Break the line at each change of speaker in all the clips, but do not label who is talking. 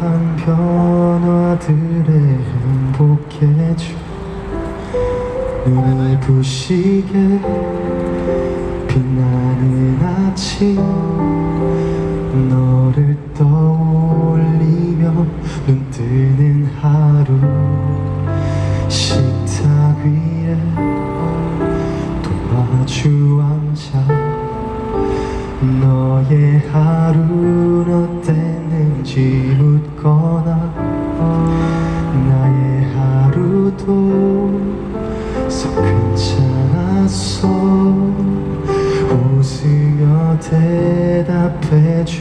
미묘한 변화들에 행복해져 눈이 부시게 빛나는 아침 괜찮았어 웃으며 대답해주고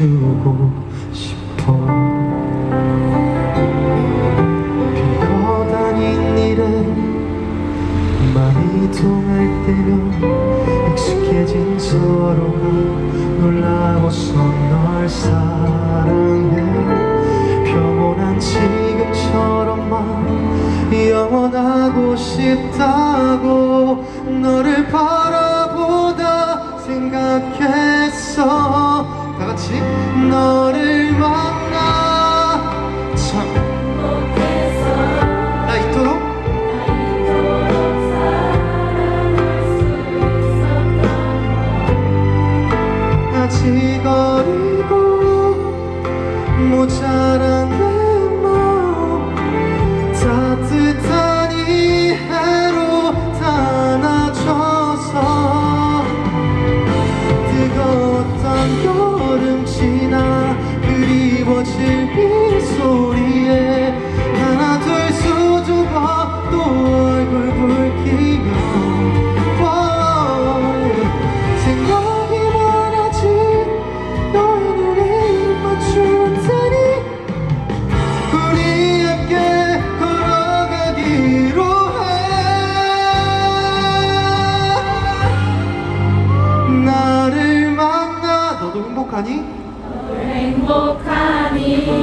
싶어. 빌고 다닌 일에 마음이 통할 때면 익숙해진 서로가 놀라워서 널 사랑해 싶다고 너를 바라보다 생각했어. 다 같이 너를 만나. 참. 나 이토록? 아직 어리고 모자란 내 그리워질 이 소리에 하나 둘 수줍어 또 얼굴 붉히며 생각이 많아진 너의 눈에 입 맞출 테니 우리 함께 걸어가기로 해. 나를 만나. 너도? 행복하니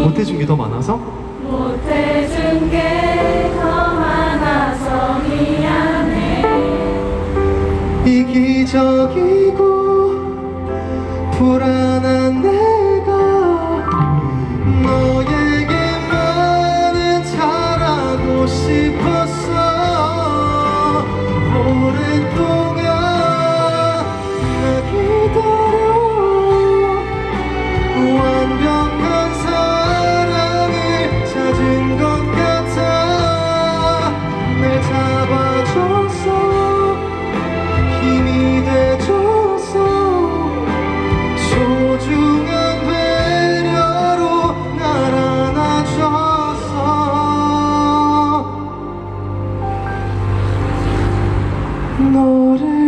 못해준 게 더 많아서?
못해준 게 더 많아서 미안해
이기적이고 불안 Lord,